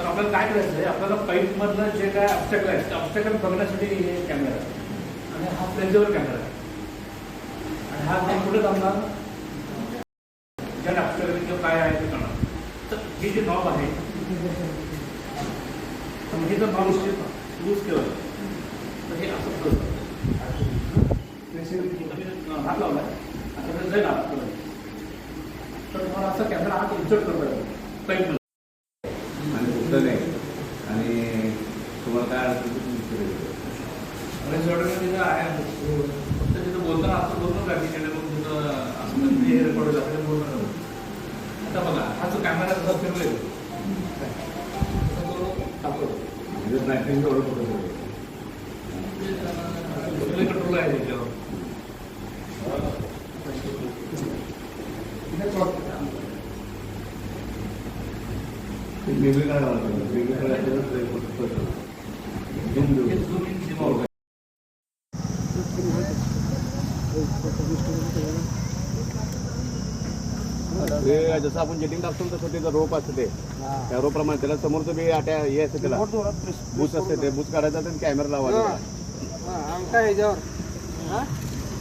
तर आपल्याला काय करायचं आहे? आपल्याला पाईपमधलं जे काय ऑब्स्टॅकल आहे ते ऑब्स्टॅकल बघण्यासाठी हे कॅमेरा आहे. आणि हा प्लेजवर कॅमेरा आहे. आणि हा आपण कुठे थांबणार? ज्या डॉक्टर किंवा काय आहे ते करणार तर ही जी नॉब आहे तर हे जर नॉब यूज केलं. तर हे असं करत जातं. तुम्ही हात लावला आता जर जाईल तर तुम्हाला असं कॅमेरा हात इन्सर्ट करता येतो पाईप कुठलं नाही आणि तुम्हाला काय अडचण तिथं आहे फक्त तिथं बोलताना असं बोलणं का की मग तिथं असं म्हणजे हे रेकॉर्ड होतं आपल्याला बोलणं आता बघा हा जो कॅमेरा तसा झालं. कंट्रोल आहे त्याच्यावर. ते वेगवेगळ्या. वेगवेगळ्या याच्यावर ते. हे. जसं आपण जेटिंग टाकतो ना तसं त्याचं रोप असतं. ते त्या रोप्रमाणे त्याला समोरचं बी आट्या हे असते त्याला. बूस असते ते. बूस काढायचा आणि कॅमेरा लावायचा. अंगठा ह्याच्यावर. हा?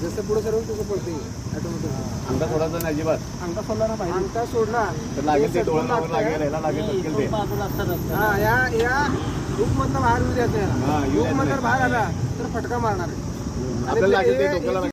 जसं पुढे सर्व तसं पडते ऑटोमॅटिक अंगा थोडासा नाही अजिबात. अंगठा सोडला ना पाहिजे. अंगठा सोडला. तर लागेल ते लागेल लागेल. ते. हा या या. लूप मधनं बाहेर येऊ द्यायचं हा, येऊ लूप द्यायचं मधनं नाही. बाहेर आला तर फटका मारणार. आहे. आपल्याला लागेल ते हे- डोक्याला हे